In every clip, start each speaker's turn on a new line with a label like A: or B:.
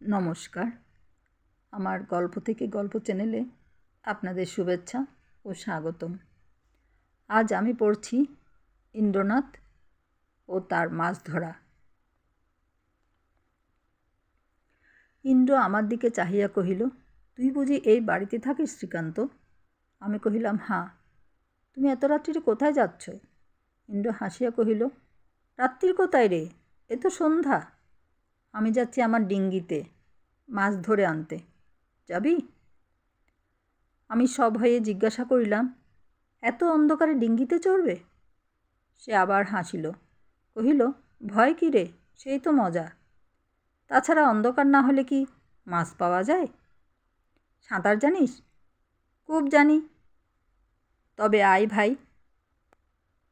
A: নমস্কার। আমার গল্প থেকে গল্প চ্যানেলে আপনাদের শুভেচ্ছা ও স্বাগতম। আজ আমি পড়ছি ইন্দ্রনাথ ও তার মাছ ধরা। ইন্দ্র আমার দিকে চাহিয়া কহিল, তুই বুঝি এই বাড়িতে থাকিস শ্রীকান্ত? আমি কহিলাম হাঁ তুমি এত রাত্রিরে কোথায় যাচ্ছ? ইন্দ্র হাসিয়া কহিল রাত্রির কোথায় রে? এ তো সন্ধ্যা। আমি যাচ্ছি আমার ডিঙ্গিতে, মাছ ধরে আনতে। যাবি? আমি সভয়ে জিজ্ঞাসা করিলাম, এত অন্ধকারে ডিঙ্গিতে চড়বে? সে আবার হাসিল, কহিল, ভয় কী রে, সেই তো মজা। তাছাড়া অন্ধকার না হলে কি মাছ পাওয়া যায়? সাঁতার জানিস? খুব জানি। তবে আয় ভাই,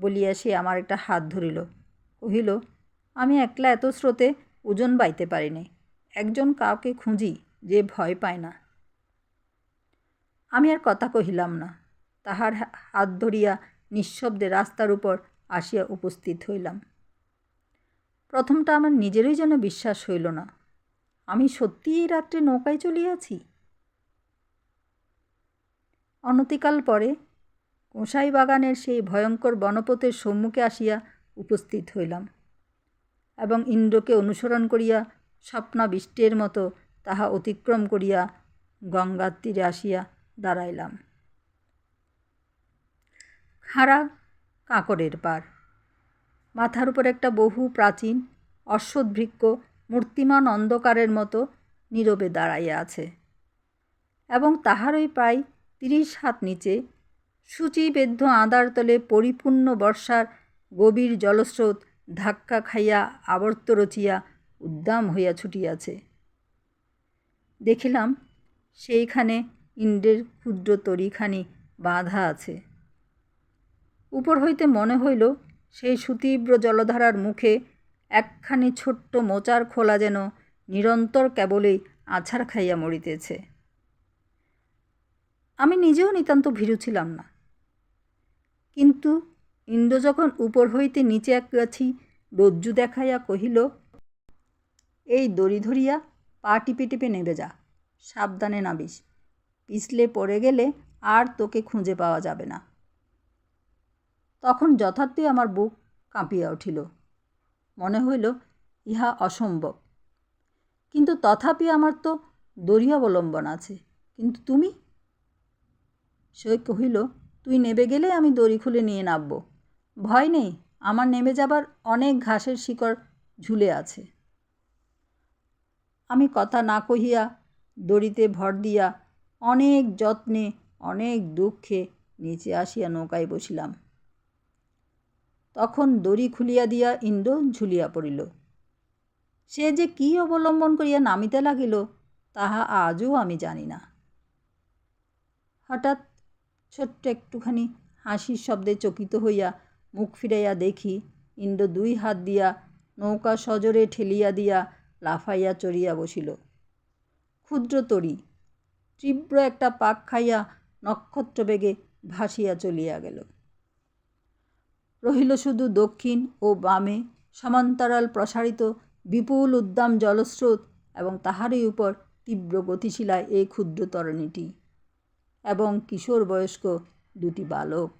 A: বলিয়া সে আমার একটা হাত ধরিল, কহিল, আমি একলা এত স্রোতে ওজন বাইতে পারি নাই একজন কাউকে খুঁজি যে ভয় পায় না। আমি আর কথা কহিলাম না। তাহার হাত ধরিয়া নিঃশব্দে রাস্তার উপর আসিয়া উপস্থিত হইলাম। প্রথমটা আমার নিজেরই যেন বিশ্বাস হইল না। আমি সত্যি এই রাত্রে নৌকায় চলিয়াছি? অনতিকাল পরে গোসাই বাগানের সেই ভয়ঙ্কর বনপথের সম্মুখে আসিয়া উপস্থিত হইলাম। এবং ইন্দ্রকে অনুসরণ করিয়া স্বপ্নাবিষ্টের মতো তাহা অতিক্রম করিয়া গঙ্গার তীরে আসিয়া দাঁড়াইলাম। খাড়া কাঁকরের পার। মাথার উপর একটা বহু প্রাচীন অশ্বৎভৃক্ষ মূর্তিমান অন্ধকারের মতো নীরবে দাঁড়াইয়া আছে এবং তাহারই প্রায় তিরিশ হাত নিচে সূচিবেদ্ধ আদার তলে পরিপূর্ণ বর্ষার গভীর জলস্রোত ধাক্কা খাইয়া আবর্ত রচিয়া উদ্দাম হইয়া ছুটিয়াছে। দেখিলাম সেইখানে ইন্দ্রের ক্ষুদ্র তরিখানি বাঁধা আছে। উপর হইতে মনে হইল সেই সুতীব্র জলধারার মুখে একখানি ছোট্ট মোচার খোলা যেন নিরন্তর কেবলেই আছাড় খাইয়া মরিতেছে। আমি নিজেও নিতান্ত ভীরু ছিলাম না। কিন্তু ইন্দ্র যখন উপর হইতে নিচে এক গাছি রজ্জু দেখাইয়া কহিল, এই দড়ি ধরিয়া পা টিপে টিপে নেবে যা, সাবধানে নাবিস পিছলে পড়ে গেলে আর তোকে খুঁজে পাওয়া যাবে না তখন যথার্থই আমার বুক কাঁপিয়া উঠিল। মনে হইল, ইহা অসম্ভব। কিন্তু তথাপি আমার তো দড়ি অবলম্বন আছে, কিন্তু তুমি সে কহিল, তুই নেবে গেলে আমি দড়ি খুলে নিয়ে নামব। ভয় নেই? আমার নেমে যাবার অনেক ঘাসের শিকড় ঝুলে আছে। আমি কথা না কহিয়া দড়িতে ভর দিয়া অনেক যত্নে, অনেক দুঃখে নিচে আসিয়া নৌকায় বসিলাম। তখন দড়ি খুলিয়া দিয়া ইন্দ্র ঝুলিয়া পড়িল। সে যে কী অবলম্বন করিয়া নামিতে লাগিল, তাহা আজও আমি জানি না। হঠাৎ ছোট্ট একটুখানি হাসির শব্দে চকিত হইয়া মুখ ফিরাইয়া দেখি ইন্দ্র দুই হাত দিয়া নৌকা সজরে ঠেলিয়া দিয়া লাফাইয়া চড়িয়া বসিল। ক্ষুদ্র তরি, তীব্র একটা পাক খাইয়া নক্ষত্রবেগে ভাসিয়া চলিয়া গেল। রহিল শুধু দক্ষিণ ও বামে সমান্তরাল প্রসারিত বিপুল উদ্দাম জলস্রোত এবং তাহারই উপর তীব্র গতিশীলায় এই ক্ষুদ্র তরণীটি এবং কিশোর বয়স্ক দুটি বালক।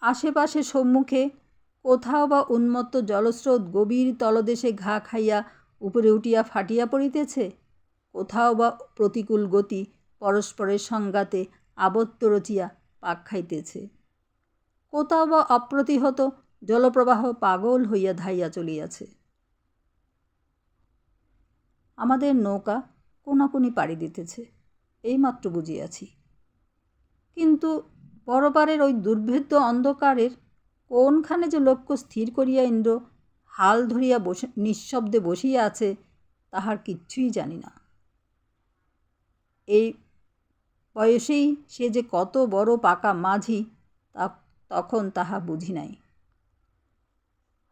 A: আশেপাশে সম্মুখে কোথাও বা উন্মত্ত জলস্রোত গভীর তলদেশে ঘা খাইয়া উপরে উঠিয়া ফাটিয়া পড়িতেছে? কোথাও বা প্রতিকূল গতি পরস্পরের সংঘাতে আবত্ত রচিয়া পাক খাইতেছে। কোথাও বা অপ্রতিহত জলপ্রবাহ পাগল হইয়া ধাইয়া চলিয়াছে। আমাদের নৌকা কোনাকুনি পাড়ি দিতেছে, এইমাত্র বুঝিয়াছি। কিন্তু পরপারের ওই দুর্ভেদ্য অন্ধকারের কোনখানে যে লক্ষ্য স্থির করিয়া ইন্দ্র হাল ধরিয়া বসে, নিঃশব্দে বসিয়া আছে, তাহার কিচ্ছুই জানি না। এই বয়সেই সে যে কত বড় পাকা মাঝি, তা তখন তাহা বুঝি নাই।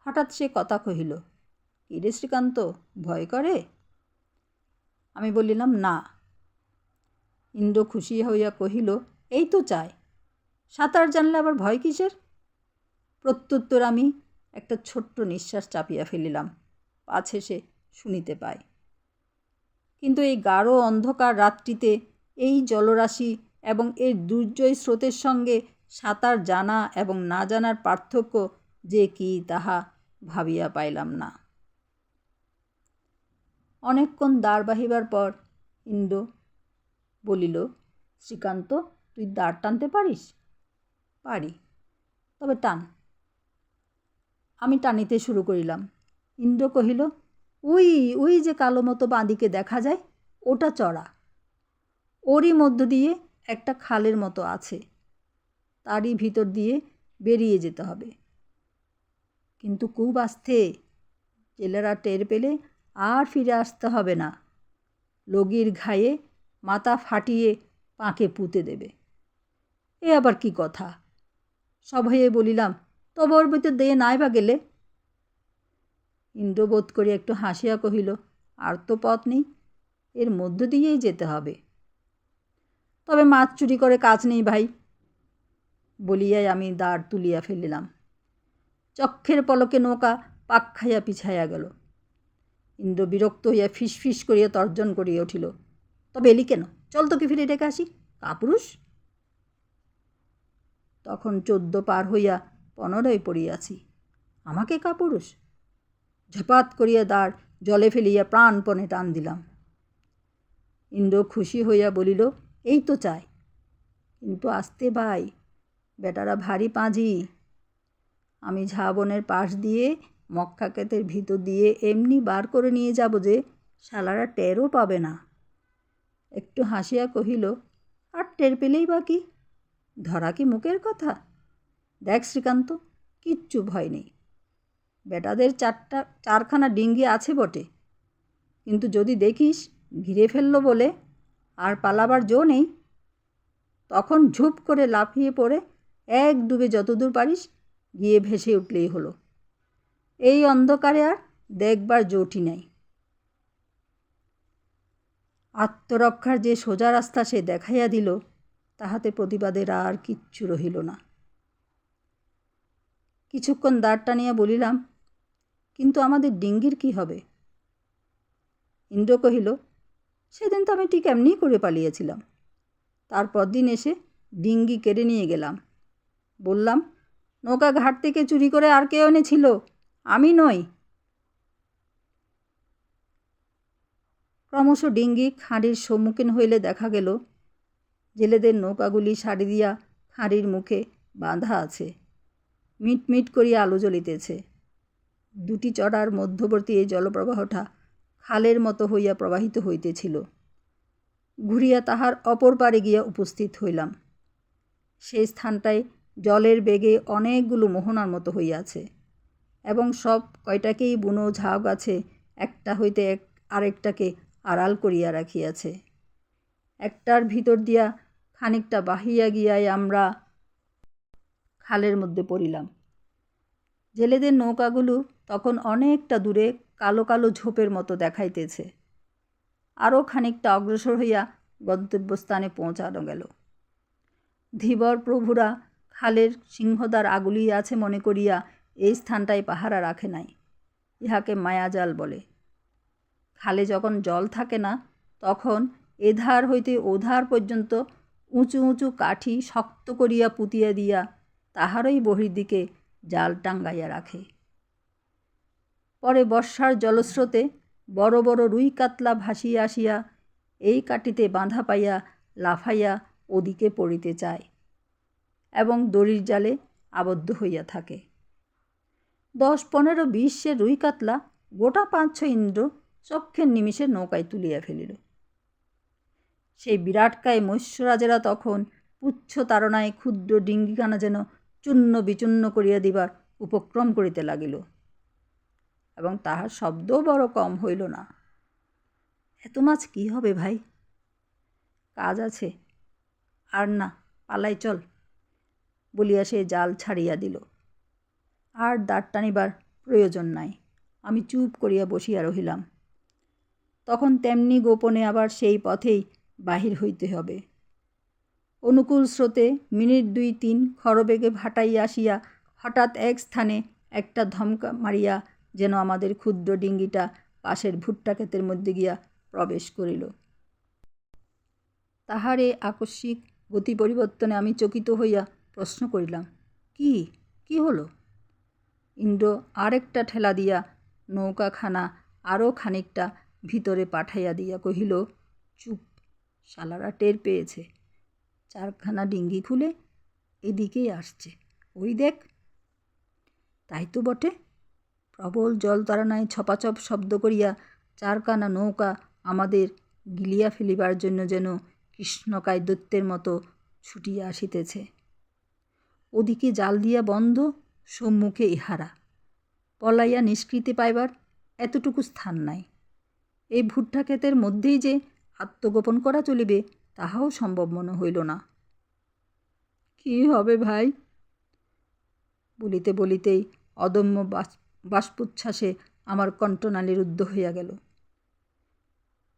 A: হঠাৎ সে কথা কহিল, কিরে শ্রীকান্ত, ভয় করে? আমি বলিলাম, না। ইন্দ্র খুশি হইয়া কহিল, এই তো চাই। সাঁতার জানলে আবার ভয় কিসের? প্রত্যুত্তর আমি একটা ছোট্ট নিঃশ্বাস চাপিয়া ফেলিলাম, পাছে সে শুনিতে পায় কিন্তু এই গাঢ় অন্ধকার রাত্রিতে এই জলরাশি এবং এর দুর্জয় স্রোতের সঙ্গে সাঁতার জানা এবং না জানার পার্থক্য যে কি তাহা ভাবিয়া পাইলাম না। অনেকক্ষণ দাঁড় বাহিবার পর ইন্দ্র বলিল, শ্রীকান্ত, তুই দাঁড় টানতে পারিস? পারি। তবে টান। আমি টানিতে শুরু করিলাম। ইন্দ্র কহিল উই উই যে কালো মতো বাঁদিকে দেখা যায়, ওটা চড়া। ওরই মধ্য দিয়ে একটা খালের মতো আছে। তারই ভিতর দিয়ে বেরিয়ে যেতে হবে। কিন্তু খুব আস্তে। জেলেরা টের পেলে আর ফিরে আসতে হবে না। লগির ঘায়ে মাথা ফাটিয়ে পাঁকে পুঁতে দেবে। এ আবার কি কথা? সভয়ে বলিলাম, তবে ওর ভিতর দিয়ে নাই বা গেলে? ইন্দ্রবোধ করে একটু হাসিয়া কহিল, আর তো পথ নেই, এর মধ্য দিয়েই যেতে হবে। তবে মাছ চুরি করে কাজ নেই ভাই। বলিয়াই আমি দাঁড় তুলিয়া ফেলিলাম। চক্ষের পলকে নৌকা পাক খাইয়া পিছাইয়া গেল। ইন্দ্র বিরক্ত হইয়া ফিস ফিস করিয়া তর্জন করিয়া উঠিল, তবে এলি কেন? চল তোকে ফিরে ডেকে আসি। কাপুরুষ? তখন চোদ্দ পার হইয়া পনেরোয় পড়িয়াছি। আমাকে কাপুরুষ? ঝপাত করিয়া দাঁড় জলে ফেলিয়া প্রাণপণে টান দিলাম। ইন্দ্র খুশি হইয়া বলিল, এই তো চাই। কিন্তু আসতে ভাই, বেটারা ভারী পাঁজি। আমি ঝাবনের পাশ দিয়ে মক্কা ক্ষেতের ভিতর দিয়ে এমনি বার করে নিয়ে যাব যে শালারা টেরও পাবে না। একটু হাসিয়া কহিল, আর টের পেলেই বা কি? ধরা কি মুখের কথা? দেখ শ্রীকান্ত, কিচ্ছু ভয় নেই। বেটাদের চারটা, চারখানা ডিঙ্গি আছে বটে। কিন্তু যদি দেখিস ঘিরে ফেলল বলে আর পালাবার জো নেই, তখন ঝুপ করে লাফিয়ে পড়ে এক ডুবে যতদূর পারিস গিয়ে ভেসে উঠলেই হলো। এই অন্ধকারে আর দেখবার জোটি নাই। আত্মরক্ষার যে সোজা রাস্তা সে দেখাইয়া দিল তাহাতে প্রতিবাদের আর কিচ্ছু রহিল না। কিছুক্ষণ দাঁড় টানিয়া বলিলাম, কিন্তু আমাদের ডিঙ্গির কি হবে? ইন্দ্র কহিল, সেদিন তো আমি ঠিক এমনিই করে পালিয়েছিলাম। তারপর দিন এসে ডিঙ্গি কেড়ে নিয়ে গেলাম। বললাম, নৌকা ঘাট থেকে চুরি করে আর কেউ এনেছিল? আমি নই। ক্রমশ ডিঙ্গি খাঁড়ির সম্মুখীন হইলে দেখা গেল জেলেদের নৌকাগুলি সারি দিয়া খাঁড়ির মুখে বাঁধা আছে। মিট মিট করিয়া আলো জ্বলিতেছে। দুটি চড়ার মধ্যবর্তী এই জলপ্রবাহটা খালের মতো হইয়া প্রবাহিত হইতেছিল। ঘুরিয়া তাহার অপর পারে গিয়া উপস্থিত হইলাম। সেই স্থানটায় জলের বেগে অনেকগুলো মোহনার মতো হইয়াছে এবং সব কয়টাকেই বুনো ঝাউ গাছে একটা হইতে এক আরেকটাকে আড়াল করিয়া রাখিয়াছে। একটার ভিতর দিয়া খানিকটা বাহিয়া গিয়াই আমরা খালের মধ্যে পড়িলাম। জেলেদের নৌকাগুলো তখন অনেকটা দূরে কালো কালো ঝোপের মতো দেখাইতেছে। আরও খানিকটা অগ্রসর হইয়া গন্তব্যস্থানে পৌঁছানো গেল। ধীবর প্রভুরা খালের সিংহদ্বার আগুলি আছে মনে করিয়া এই স্থানটায় পাহারা রাখে নাই। ইহাকে মায়াজাল বলে। খালে যখন জল থাকে না, তখন এধার হইতে ওধার পর্যন্ত উঁচু উঁচু কাঠি শক্ত করিয়া পুতিয়া দিয়া তাহারই বহির্দিকে জাল টাঙ্গাইয়া রাখে। পরে বর্ষার জলস্রোতে বড় বড় রুই কাতলা ভাসিয়া আসিয়া এই কাটিতে বাঁধা পাইয়া লাফাইয়া ওদিকে পড়িতে চায় এবং দড়ির জালে আবদ্ধ হইয়া থাকে। দশ পনেরো বিশে রুই কাতলা গোটা পাঁচ ছ ইন্দ্র চক্ষের নিমিষে নৌকায় তুলিয়া ফেলিল। সেই বিরাটকায় মৎস্যরাজেরা তখন পুচ্ছ তারণায় ক্ষুদ্র ডিঙ্গিখানা যেন চূর্ণ বিচূর্ণ করিয়া দিবার উপক্রম করিতে লাগিল। এবং তাহার শব্দও বড় কম হইল না। এত মাছ কী হবে ভাই? কাজ আছে। আর না, পালাই চল, বলিয়া সে জাল ছাড়িয়া দিল। আর দাঁড় টানিবার প্রয়োজন নাই, আমি চুপ করিয়া বসিয়া রহিলাম। তখন তেমনি গোপনে আবার সেই পথেই বাহির হইতে হবে। অনুকূল স্রোতে মিনিট দুই তিন খরবেগে ভাটাইয়া আসিয়া হঠাৎ এক স্থানে একটা ধমকা মারিয়া যেন আমাদের ক্ষুদ্র ডিঙ্গিটা পাশের ভুট্টা ক্ষেতের মধ্যে গিয়া প্রবেশ করিল। তাহার এই আকস্মিক গতি পরিবর্তনে আমি চকিত হইয়া প্রশ্ন করিলাম, কি? কি হলো? ইন্দ্র আরেকটা ঠেলা দিয়া নৌকাখানা আরও খানিকটা ভিতরে পাঠাইয়া দিয়া কহিল, চুপ শালারা টের পেয়েছে। চারখানা ডিঙ্গি খুলে এদিকেই আসছে। ওই দেখ। তাই তো বটে। প্রবল জল তাড়ানায় ছপাছপ শব্দ করিয়া চারখানা নৌকা আমাদের গিলিয়া ফেলিবার জন্য যেন কৃষ্ণকায় দৈত্যের মতো ছুটিয়া আসিতেছে। ওদিকে জাল দিয়া বন্ধ, সম্মুখে ইহারা। পলাইয়া নিষ্কৃতি পাইবার এতটুকু স্থান নাই। এই ভুট্টা ক্ষেতের মধ্যেই যে আত্মগোপন করা চলিবে, তাহাও সম্ভব মনে হইল না। কি হবে ভাই? বলিতে বলিতেই অদম্য বাষ্পোচ্ছ্বাসে আমার কণ্ঠনালী রুদ্ধ হইয়া গেল।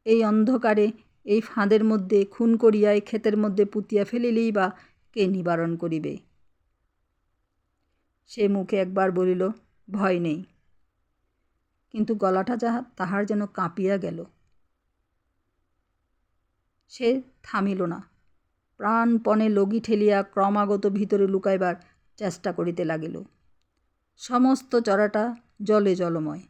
A: এই অন্ধকারে, এই ফাঁদের মধ্যে খুন করিয়া, এই ক্ষেতের মধ্যে পুতিয়া ফেলিলেই বা কে নিবারণ করিবে? সে মুখে একবার বলিল, ভয় নেই। কিন্তু গলাটা যাহা, তাহার যেন কাঁপিয়া গেল। সে থামিল না। প্রাণপণে লগি ঠেলিয়া ক্রমাগত ভিতরে লুকাইবার চেষ্টা করিতে লাগিল। সমস্ত চড়াটা জলে জলময়।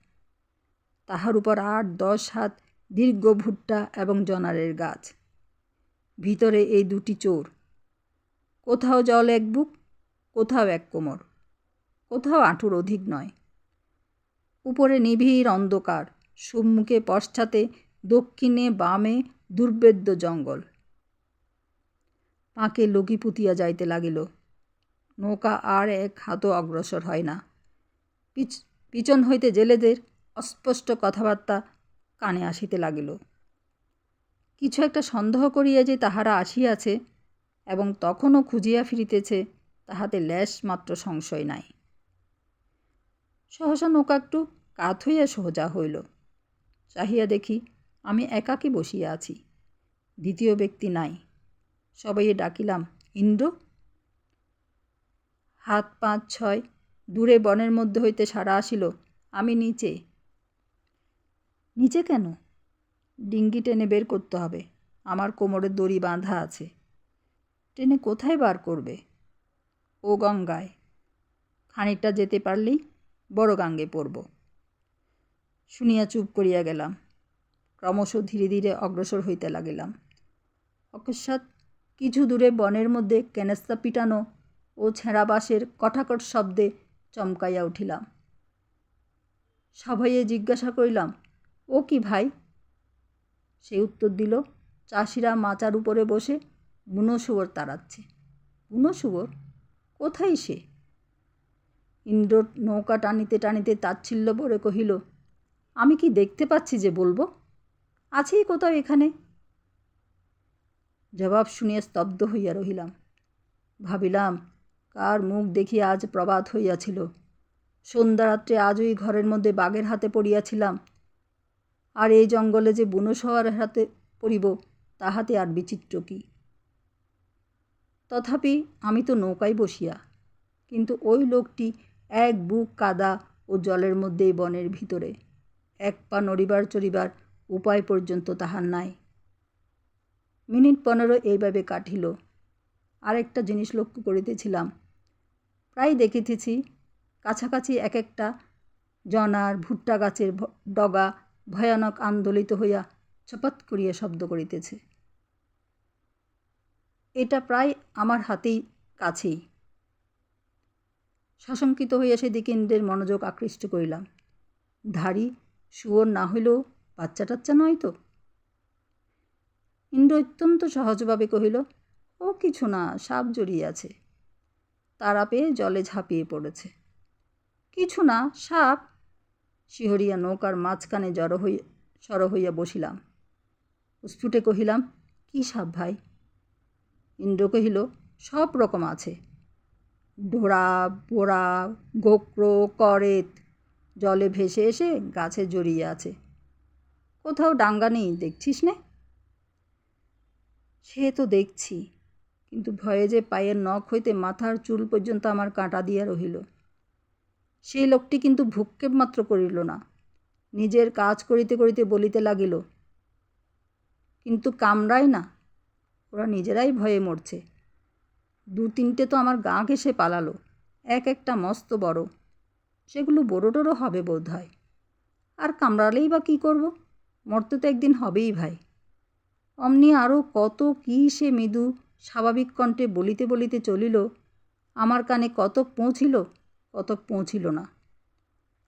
A: তাহার উপর আট, দশ হাত দীর্ঘ ভুট্টা এবং জনারের গাছ। ভিতরে এই দুটি চোর। কোথাও জল এক বুক, কোথাও এক কোমর। কোথাও আঁটুর অধিক নয়। উপরে নিবিড় অন্ধকার। সম্মুখে পশ্চাতে দক্ষিণে বামে দুর্বেদ্য জঙ্গল। পাঁকে লগি পুতিয়া যাইতে লাগিল। নৌকা আর এক হাতও অগ্রসর হয় না। পিছ, পিছন হইতে জেলেদের অস্পষ্ট কথাবার্তা কানে আসিতে লাগিল। কিছু একটা সন্দেহ করিয়া যে তাহারা আসিয়াছে এবং তখনও খুঁজিয়া ফিরিতেছে, তাহাতে ল্যাস মাত্র সংশয় নাই। সহসা নৌকা একটু কাত হইয়া সোজা হইল। চাহিয়া দেখি আমি একাকী বসিয়া আছি। দ্বিতীয় ব্যক্তি নাই। সবাইয়ে ডাকিলাম, ইন্দ্র? হাত পাঁচ ছয়, দূরে বনের মধ্যে হইতে সারা আসিল, আমি নিচে। নিচে কেন? ডিঙ্গি টেনে বের করতে হবে, আমার কোমরের দড়ি বাঁধা আছে। টেনে কোথায় বার করবে? ও গঙ্গায়। খানিকটা যেতে পারলেই বড় গাঙ্গে পড়ব। শুনিয়া চুপ করিয়া গেলাম। ক্রমশ ধীরে ধীরে অগ্রসর হইতে লাগিলাম। অকস্মাৎ কিছু দূরে বনের মধ্যে ক্যানেস্তা পিটানো ও ছেঁড়া বাঁশের কঠাকট শব্দে চমকাইয়া উঠিলাম। সবাইয়ে জিজ্ঞাসা করিলাম, ও কি ভাই? সে উত্তর দিল, চাষিরা মাচার উপরে বসে বুনো শুয়োর তাড়াচ্ছে। বুনো শুয়োর? কোথায় সে? ইন্দ্র নৌকা টানিতে টানিতে তাচ্ছিল্য পরে কহিল, আমি কি দেখতে পাচ্ছি যে বলব? আছেই কোথাও এখানে? জবাব শুনিয়া স্তব্ধ হইয়া রহিলাম। ভাবিলাম, কার মুখ দেখিয়া আজ প্রবাদ হইয়াছিল? সন্ধ্যারাত্রে ওই ঘরের মধ্যে বাঘের হাতে পড়িয়াছিলাম। আর এই জঙ্গলে যে বুনো শহরের হাতে পড়িব, তাহাতে আর বিচিত্র কি? তথাপি আমি তো নৌকায় বসিয়া, কিন্তু ওই লোকটি এক বুক কাদা ও জলের মধ্যেই বনের ভিতরে, এক পা নড়িবার চড়িবার উপায় পর্যন্ত তাহার নাই। মিনিট পনেরো এইভাবে কাটিল। আরেকটা জিনিস লক্ষ্য করিতেছিলাম। প্রায় দেখিতেছি কাছাকাছি এক একটা জনার ভুট্টা গাছের ডগা ভয়ানক আন্দোলিত হইয়া ছপাত করিয়া শব্দ করিতেছে। এটা প্রায় আমার হাতেই কাছেই। সশঙ্কিত হইয়া সেদিকে ইন্দ্রের মনোযোগ আকৃষ্ট করিলাম। ধাড়ি শুয়োর না হইলেও বাচ্চা টাচ্চা নয় তো? ইন্দ্র অত্যন্ত সহজভাবে কহিল, ও কিছু না, সাপ জড়িয়ে আছে তারা পেয়ে জলে ঝাঁপিয়ে পড়েছে। কিছু না, সাপ শিহরিয়া নৌকার মাঝখানে জড়ো হইয়া সড়ো হইয়া বসিলাম। স্ফুটে কহিলাম, কি সাপ ভাই ইন্দ্র কহিল, সব রকম আছে। ডোরা বোড়া গোকরো করেত। জলে ভেসে এসে গাছে জড়িয়ে আছে। কোথাও ডাঙ্গা নেই, দেখছিস নে? সে তো দেখছি, কিন্তু ভয়ে যে পায়ের নখ হইতে মাথার চুল পর্যন্ত আমার কাঁটা দিয়া রহিল। সেই লোকটি কিন্তু ভূক্ষেপ মাত্র করিল না, নিজের কাজ করিতে করিতে বলিতে লাগিল, কিন্তু কামড়ায় না? ওরা নিজেরাই ভয়ে মরছে। দু তিনটে তো আমার গা ঘেসে পালালো, এক একটা মস্ত বড়। সেগুলো বড়ো টড়ো হবে বোধ হয় আর কামড়ালেই বা কী করব? মরতে তো একদিন হবেই ভাই। অমনি আরও কত কী সে মৃদু স্বাভাবিক কণ্ঠে বলিতে বলিতে চলিল, আমার কানে কতক পৌঁছিল কতক পৌঁছিল না।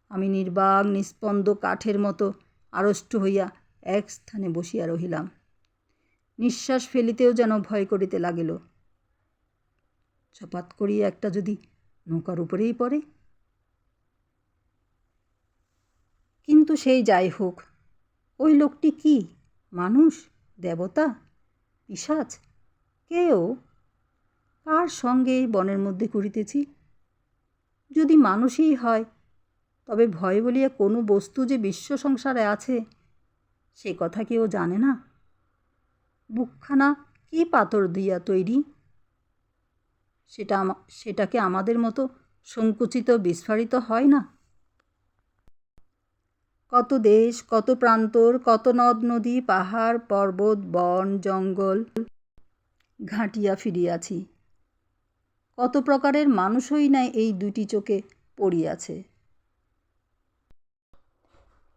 A: আমি নির্বাক, নিস্পন্দ কাঠের মতো আড়ষ্ট হইয়া এক স্থানে বসিয়া রহিলাম। নিঃশ্বাস ফেলিতেও যেন ভয় করিতে লাগিল। চপাত করিয়া একটা যদি নৌকার উপরেই পড়ে। কিন্তু সেই যাই হোক ওই লোকটি কি? মানুষ? দেবতা? পিসাচ কেও কার সঙ্গে বনের মধ্যে করিতেছি যদি মানুষই হয়, তবে ভয় বলিয়া কোনো বস্তু যে বিশ্ব সংসারে আছে, সে কথা কেউ জানে না। বুকখানা কী পাথর দিয়া তৈরি? সেটা সেটাকে আমাদের মতো সংকুচিত, বিস্ফারিত হয় না? কত দেশ, কত প্রান্তর, কত নদ, নদী, পাহাড়, পর্বত, বন, জঙ্গল ঘাঁটিয়া ফিরিয়াছি। কত প্রকারের মানুষই নাই এই দুটি চোখে পড়িয়াছে।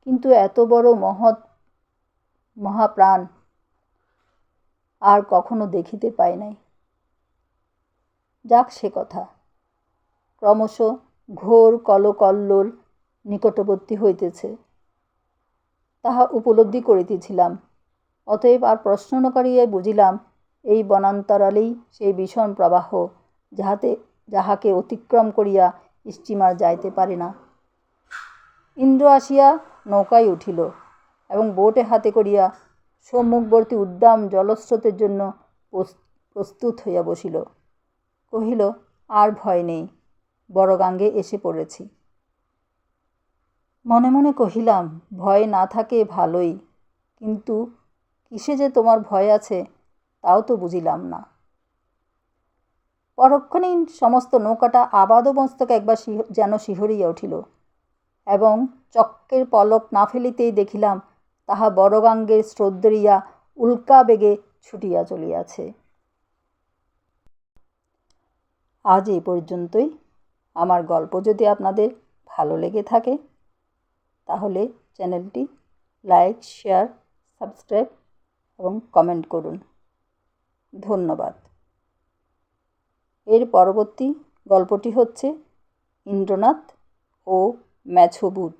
A: কিন্তু এত বড় মহৎ মহাপ্রাণ আর কখনো দেখিতে পাই নাই। যাক সে কথা। ক্রমশ ঘোর কলকল্লোল নিকটবর্তী হইতেছে। তাহা উপলব্ধি করিতেছিলাম। অতএব আর প্রশ্ন ন করিয়াই বুঝিলাম, এই বনান্তরালেই সেই ভীষণ প্রবাহ, যাহাতে, যাহাকে অতিক্রম করিয়া স্টিমার যাইতে পারে না। ইন্দ্র আসিয়া নৌকায় উঠিল এবং বোটে হাতে করিয়া সম্মুখবর্তী উদ্দাম জলস্রোতের জন্য প্রস্তুত হইয়া বসিল। কহিল, আর ভয় নেই বড় গাঙ্গে এসে পড়েছি। মনে মনে কহিলাম, ভয় না থাকে ভালোই। কিন্তু কিসে যে তোমার ভয় আছে, তাও তো বুঝিলাম না। পরক্ষণেই সমস্ত নৌকাটা আবাদমস্তক একবার যেন শিহরিয়া উঠিল এবং চক্কের পলক না ফেলিতেই দেখিলাম, তাহা বড়গাঙ্গের স্রোতদরিয়া উল্কা বেগে ছুটিয়া চলিয়াছে। আজ এই পর্যন্তই। আমার গল্প যদি আপনাদের ভালো লেগে থাকে তাহলে চ্যানেলটি লাইক, শেয়ার, সাবস্ক্রাইব এবং কমেন্ট করুন। ধন্যবাদ। এর পরবর্তী গল্পটি হচ্ছে ইন্দ্রনাথ ও ম্যাছবুথ